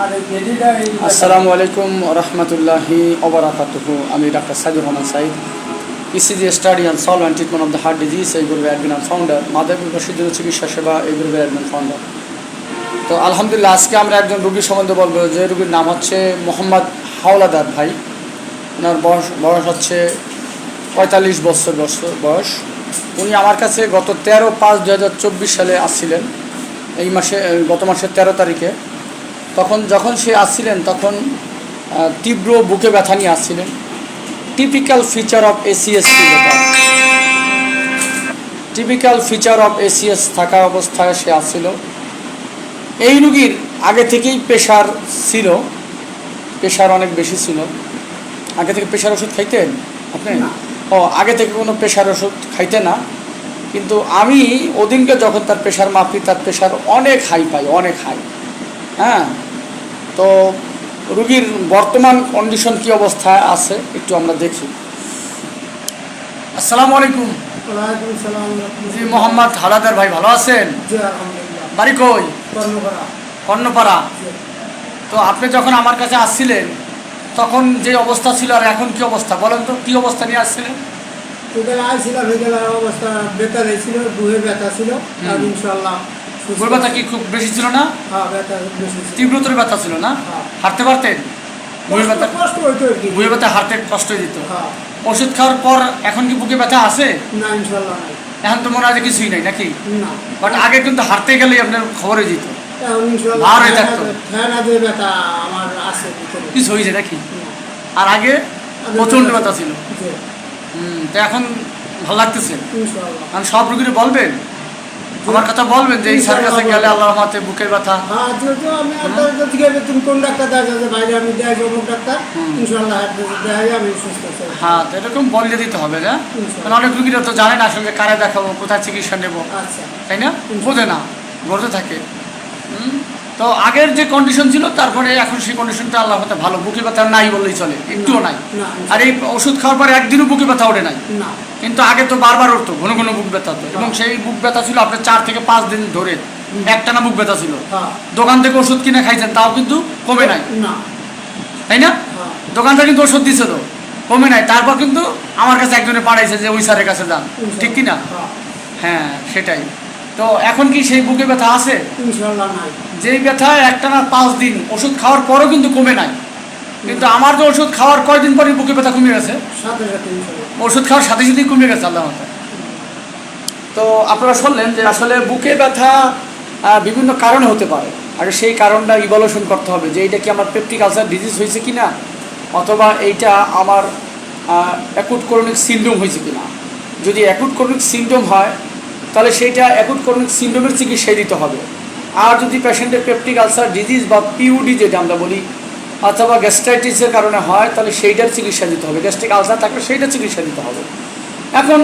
আসসালামু আলাইকুম রহমতুল্লাহি ওবরাকাতুহু। আমি doctor Saidur Rahman Sayeed. ECG study and solve and treatment of the heart disease এই গ্রুপে অ্যাডমিন অ্যান্ড ফাউন্ডার মাদারপুর প্রসিদ্ধ চিকিৎসা সেবা, এই গ্রুপে অ্যাডমিন ফাউন্ডার তো আলহামদুলিল্লাহ, আজকে আমরা একজন রুগীর সম্বন্ধে বলব। যে রুগীর নাম হচ্ছে মোহাম্মদ হাওলাদার ভাই। ওনার বয়স বয়স হচ্ছে পঁয়তাল্লিশ বছর বয়স। উনি আমার কাছে গত তেরো পাঁচ দু সালে আসছিলেন। এই মাসে গত মাসের তেরো তারিখে। তখন যখন সে আসছিলেন তখন তীব্র বুকে ব্যথা নিয়ে আসছিলেন। Typical feature of ACS typical feature of ACS থাকা অবস্থায় সে আসছিল। এই রুগীর আগে থেকেই প্রেশার ছিল। প্রেশার অনেক বেশি ছিল। আগে থেকে প্রেশার ওষুধ খাইতেন আপনি? ও আগে থেকে কোনো প্রেশার ওষুধ খাইতে না। কিন্তু আমি ওদিনকে যখন তার প্রেশার মাপি তার প্রেশার অনেক হাই পাই অনেক হাই হ্যাঁ? তো রুগীর বর্তমান কন্ডিশন কি অবস্থায় আছে একটু আমরা দেখি। আসসালামু আলাইকুম। জি মোহাম্মদ হালাদার ভাই ভালো আছেন? বাড়ি কই? কর্ণপাড়া। তো আপনি যখন আমার কাছে আসছিলেন তখন যে অবস্থা ছিল আর এখন কি অবস্থা? বলেন তো কি অবস্থা নিয়ে আসছিলেন? বিকেলে বিকেলের অবস্থা বেতার হয়েছিল বুহে ব্যথা ছিল। আর ইনশাল্লাহ সুস্থ। ব্যথা কি খুব বেশি ছিল না? হ্যাঁ ব্যথা বেশি ছিল। তীব্রতর ব্যথা ছিল না? হ্যাঁ। হাঁটতে পারতেন? বুড়ি ব্যথা কষ্ট- কষ্ট হইতো আর কি। ব্যথা হাঁটতে কষ্ট যেত। হ্যাঁ। ওষুধ খাওয়ার পর এখন কি বুকে ব্যথা আছে? না ইনশাল্লাহ নাই। এখন তো মনে হয় যে কিছুই নাই নাকি? না। বাট আগে কিন্তু হাঁটতে গেলেই আপনার খবরে যেত। এখন ইনশাল্লাহ ভার হয়ে থাকতো। ফ্যান আছে ব্যথা আমার আছে ভিতরে। কিছু হয়েছে নাকি? আর আগে আগে প্রচণ্ড ব্যথা ছিল। জি। হুম তো এখন ভালো লাগতেছে। ইনশাল্লাহ আমি সব রুগীরে বলবেন আমার কথা বলবেন যে এই স্যার কাছে গেলে আল্লাহর রহমতে বুকের ব্যথা। হ্যাঁ যেহেতু আমি আপনার কাছে গেলে তুমি কোন ডাক্তার দেখাচ্ছে বাইরে আমি যাব ডাক্তার। দেখা যাবে সুস্থ হ্যাঁ তো এরকম বলে দিতে হবে না। কারণ অনেক রুগীরা তো জানে না আসলে কারে দেখাবো কোথায় চিকিৎসা নেব। আচ্ছা। তাই না? বোঝে না বলতে থাকে। হুম? তো আগের যে কন্ডিশন ছিল তারপরে এখন সেই কন্ডিশনটা আল্লাহ হতে ভালো বুকে ব্যথা নাই বললেই চলে একটুও নাই। আর এই ওষুধ খাওয়ার পরে একদিনও বুকে ব্যথা ওঠে নাই। কিন্তু আগে তো বারবার উঠতো ঘন ঘন বুক ব্যথা হতো। এবং সেই বুক ব্যথা ছিল আপনার চার থেকে পাঁচ দিন ধরে একটানা বুক ব্যথা ছিল। হ্যাঁ। দোকান থেকে ওষুধ কিনে খাইছেন তাও কিন্তু কমে নাই। তাই না? হ্যাঁ। দোকানদার কিন্তু ওষুধ দিছে তো কমে নাই। তারপর কিন্তু আমার কাছে একজনে পাঠাইছে যে ওই স্যারের কাছে যান। ঠিক কি না হ্যাঁ, হ্যাঁ সেটাই। তো এখন কি সেই বুকে ব্যথা আছে? ইনশাল্লাহ নাই। যেই ব্যথা একটানা পাঁচ দিন ওষুধ খাওয়ার পরও কিন্তু কমে নাই। কিন্তু আমার তো ওষুধ খাওয়ার কয়দিন পরে বুকে ব্যথা কমে গেছে? ওষুধ খাওয়ার সাথে সাথেই কমে গেছে আল্লাহ তো আপনারা শুনলেন যে আসলে বুকে ব্যথা বিভিন্ন কারণে হতে পারে। আর সেই কারণটা ইভলিউশন করতে হবে যে এইটা কি আমার পেপটিক আলসার ডিজিজ হয়েছে কি না অথবা এইটা আমার অ্যাকুট করোনিক সিন্ড্রোম হয়েছে কি না যদি অ্যাকুট করোনিক সিন্ড্রোম হয় তাহলে সেইটা অ্যাকুট করোনিক সিন্ড্রোমের চিকিৎসাই দিতে হবে। আর যদি পেশেন্টের পেপটিক আলসার ডিজিজ বা পিউডি যেটা আমরা বলি অথবা গ্যাস্ট্রাইটিসের কারণে হয়, তাহলে সেইটার চিকিৎসা দিতে হবে। গ্যাস্ট্রিক আলসার থাকলে সেইটার চিকিৎসা দিতে হবে। এখন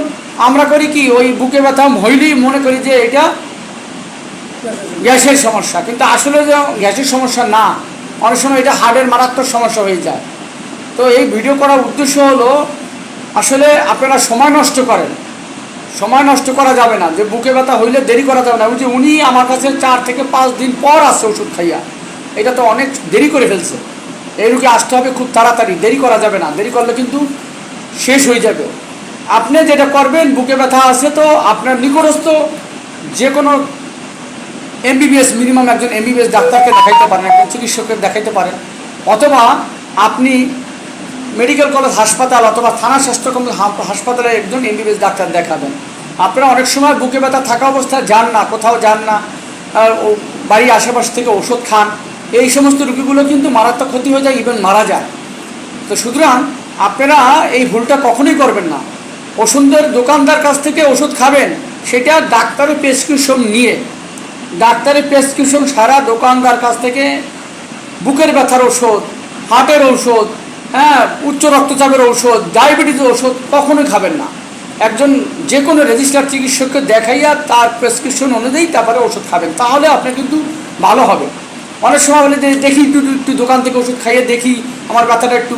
আমরা করি কি, ওই বুকে ব্যথা হইলেই মনে করি যে এটা গ্যাসের সমস্যা। কিন্তু আসলে যে গ্যাসের সমস্যা না, অনেক সময় এটা হার্টের মারাত্মক সমস্যা হয়ে যায়। তো এই ভিডিও করার উদ্দেশ্য হলো, আসলে আপনারা সময় নষ্ট করেন। সময় নষ্ট করা যাবে না, যে বুকে ব্যথা হইলে দেরি করা যাবে না। যে উনি আমার কাছে চার থেকে পাঁচ দিন পর আসছে ওষুধ খাইয়া, এটা তো অনেক দেরি করে ফেলছে। এই রুগী আসতে হবে খুব তাড়াতাড়ি, দেরি করা যাবে না। দেরি করলে কিন্তু শেষ হয়ে যাবে। আপনি যেটা করবেন, বুকে ব্যথা আছে তো আপনার নিকটস্থ যে কোনো এমবিবিএস, মিনিমাম একজন এমবিবিএস ডাক্তারকে দেখাইতে পারেন, একজন চিকিৎসককে দেখাইতে পারেন। অথবা আপনি মেডিকেল কলেজ, হাসপাতাল অথবা থানা স্বাস্থ্য কেন্দ্র হাসপাতালে একজন এমবিবিএস ডাক্তার দেখাবেন। আপনারা অনেক সময় বুকে ব্যথা থাকা অবস্থায় যান না, কোথাও যান না বাড়ির আশেপাশ থেকে ওষুধ খান। এই সমস্ত রুগীগুলো কিন্তু মারাত্মক ক্ষতি হয়ে যায় ইভেন মারা যায়। তো সুতরাং আপনারা এই ভুলটা কখনোই করবেন না। ওষুধের দোকানদার কাছ থেকে ওষুধ খাবেন, সেটা ডাক্তারের প্রেসক্রিপশন নিয়ে। ডাক্তারের প্রেসক্রিপশন সারা দোকানদার কাছ থেকে বুকের ব্যথার ওষুধ, হার্টের ঔষধ হ্যাঁ উচ্চ রক্তচাপের ঔষধ, ডায়াবেটিসের ওষুধ কখনোই খাবেন না। একজন যে কোনো রেজিস্টার চিকিৎসককে দেখাইয়া তার প্রেসক্রিপশন অনুযায়ী তারপরে ওষুধ খাবেন। তাহলে আপনার কিন্তু ভালো হবে। অনেক সময় বলে যে, দেখি একটু একটু দোকান থেকে ওষুধ খাইয়ে দেখি, আমার ব্যথাটা একটু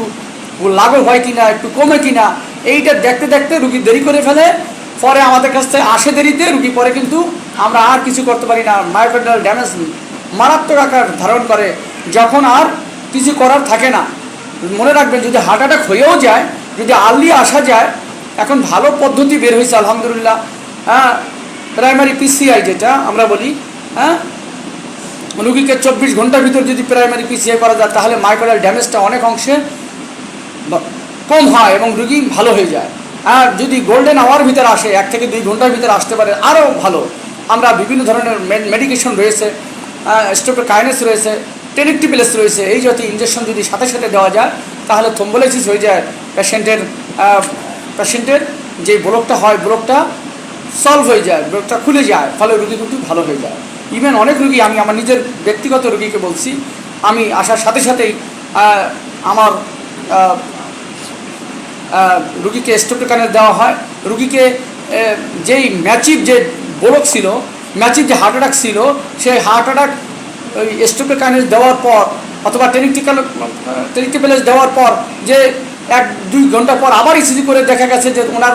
লাঘব হয় কি না একটু কমে কি না এইটা দেখতে দেখতে রুগী দেরি করে ফেলে। পরে আমাদের কাছ থেকে আসে দেরিতে, রুগী পরে কিন্তু আমরা আর কিছু করতে পারি না। মায়োকার্ডিয়াল ড্যামেজ মারাত্মক আকার ধারণ করে। যখন আর কিছু করার থাকে না। মনে রাখবেন, যদি হার্ট অ্যাটাক হয়েও যায়, যদি আর্লি আসা যায়, এখন ভালো পদ্ধতি বের হয়েছে, আলহামদুলিল্লাহ। হ্যাঁ প্রাইমারি পিসিআই যেটা, আমরা বলি হ্যাঁ? রুগীকে চব্বিশ ঘণ্টার ভিতর যদি প্রাইমারি পিসিআই করা যায়, তাহলে মাইক্রোডাল ড্যামেজটা অনেক অংশে কম হয় এবং রুগী ভালো হয়ে যায়। আর যদি গোল্ডেন আওয়ার ভিতরে আসে, এক থেকে দুই ঘণ্টার ভিতরে আসতে পারে, আরও ভালো। আমরা বিভিন্ন ধরনের মেডিকেশন রয়েছে স্টোপের কাইনেস রয়েছে টেনিকটিপিলেস রয়েছে, এই জাতীয় ইঞ্জেকশন যদি সাথে সাথে দেওয়া যায়, তাহলে থম্বোলাইসিস হয়ে যায় পেশেন্টের পেশেন্টের যে ব্লকটা হয়, ব্লকটা সলভ হয়ে যায়, ব্লকটা খুলে যায়, ফলে রুগী কিন্তু ভালো হয়ে যায়। ইভেন অনেক রুগী, আমি আমার নিজের ব্যক্তিগত রুগীকে বলছি, আমি আসার সাথে সাথেই আমার রুগীকে স্টোপেকানের দেওয়া হয়। রুগীকে যেই ম্যাচিভ যে ব্লক ছিল, ম্যাচিভ যে হার্ট অ্যাটাক ছিল, সেই হার্ট অ্যাটাক ওই স্টোপেকানের দেওয়ার পর অথবা টেনিকটিক্যাল টেনিকটিপ্যালেস দেওয়ার পর যে এক, দুই ঘণ্টা পর আবার ইসিজি করে দেখা গেছে যে ওনার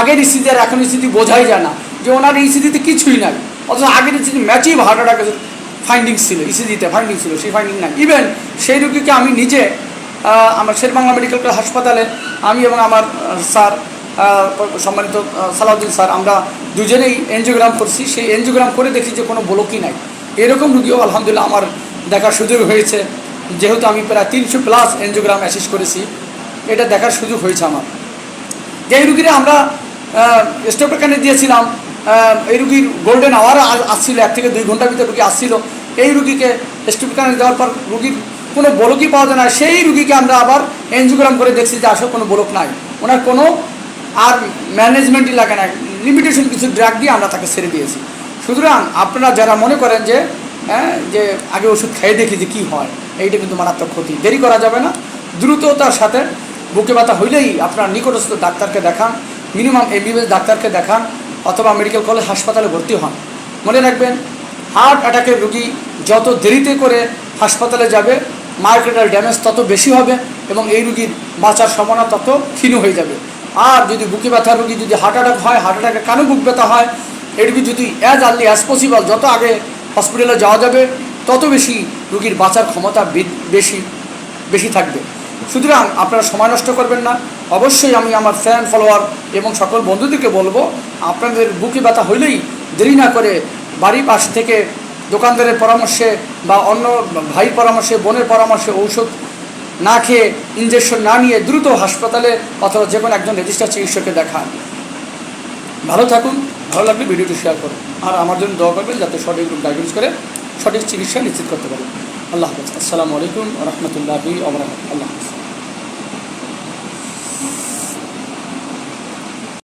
আগের ইসিজি আর এখন ইসিজি বোঝাই যায় না। যে ওনার ইসিজিতে কিছুই নাই। অথচ আগের ECG massive heart attack findings ছিল ইসিজিতে ফাইন্ডিংস ছিল, সেই ফাইন্ডিং নাই। ইভেন সেই রুগীকে আমি নিজে আমার শেরবাংলা মেডিকেল কলেজ হাসপাতালে আমি এবং আমার স্যার সম্মানিত সালাউদ্দিন স্যার, আমরা দুজনেই এনজিওগ্রাম করছি। সেই এনজিওগ্রাম করে দেখি যে কোনো ব্লকই নাই। এরকম রুগীও আলহামদুলিল্লাহ আমার দেখার সুযোগ হয়েছে। যেহেতু আমি প্রায় তিনশো প্লাস এনজিওগ্রাম অ্যাসিস্ট করেছি, এটা দেখার সুযোগ হয়েছে আমার। যেই রুগীরা আমরা স্টোপেকানে দিয়েছিলাম এই রুগীর গোল্ডেন আওয়ার আসছিল, এক থেকে দুই ঘণ্টার ভিতরে রুগী আসছিল। এই রুগীকে স্টোপেকানে দেওয়ার পর রুগীর কোনো বলকই পাওয়া যায় না। সেই রুগীকে আমরা আবার এনজিওগ্রাম করে দেখছি যে আসলে কোনো বলক নাই। ওনার কোনো আর ম্যানেজমেন্টই লাগে না। লিমিটেশন কিছু ড্রাগ দিয়ে আমরা তাকে ছেড়ে দিয়েছি। সুতরাং আপনারা যারা মনে করেন যে হ্যাঁ যে আগে ওষুধ খেয়ে দেখি যে কী হয়, এইটা কিন্তু মারাত্মক ক্ষতি। দেরি করা যাবে না। দ্রুততার সাথে বুকে ব্যথা হইলেই আপনার নিকটস্থ ডাক্তারকে দেখান, মিনিমাম এমবিবিএস ডাক্তারকে দেখান, অথবা মেডিকেল কলেজ হাসপাতালে ভর্তি হন। মনে রাখবেন, হার্ট অ্যাটাকের রুগী যত দেরিতে করে হাসপাতালে যাবে মার্কেটাল ড্যামেজ তত বেশি হবে এবং এই রুগীর বাঁচার সম্ভাবনা তত ক্ষীণ হয়ে যাবে। আর যদি বুকে ব্যথা রুগী যদি হার্ট অ্যাটাক হয়, হার্ট অ্যাটাকের কানে বুক ব্যথা হয় রুগী যদি অ্যাজ আর্লি অ্যাজ পসিবল যত আগে হসপিটালে যাওয়া যাবে, তত বেশি রুগীর বাঁচার ক্ষমতা বেশি বেশি থাকবে। সুতরাং আপনারা সময় নষ্ট করবেন না। অবশ্যই আমি আমার ফ্যান ফলোয়ার এবং সকল বন্ধুদেরকে বলব, আপনাদের বুকে ব্যথা হইলেই দেরি না করে বাড়ির পাশ থেকে দোকানদারের পরামর্শে বা অন্য ভাই পরামর্শে, বোনের পরামর্শে ঔষধ না খেয়ে ইঞ্জেকশন না নিয়ে দ্রুত হাসপাতালে অথবা যে কোনো একজন রেজিস্টার চিকিৎসককে দেখান ভালো থাকুন। ভালো লাগলে ভিডিওটি শেয়ার করুন আর আমার জন্য দোয়া করবেন যাতে সঠিক গাইডেন্স করে সঠিক চিকিৎসা নিশ্চিত করতে পারেন আল্লাহ হাফেজ। আসসালামু আলাইকুম রহমতুল্লাহি আল্লাহ হাফেজ।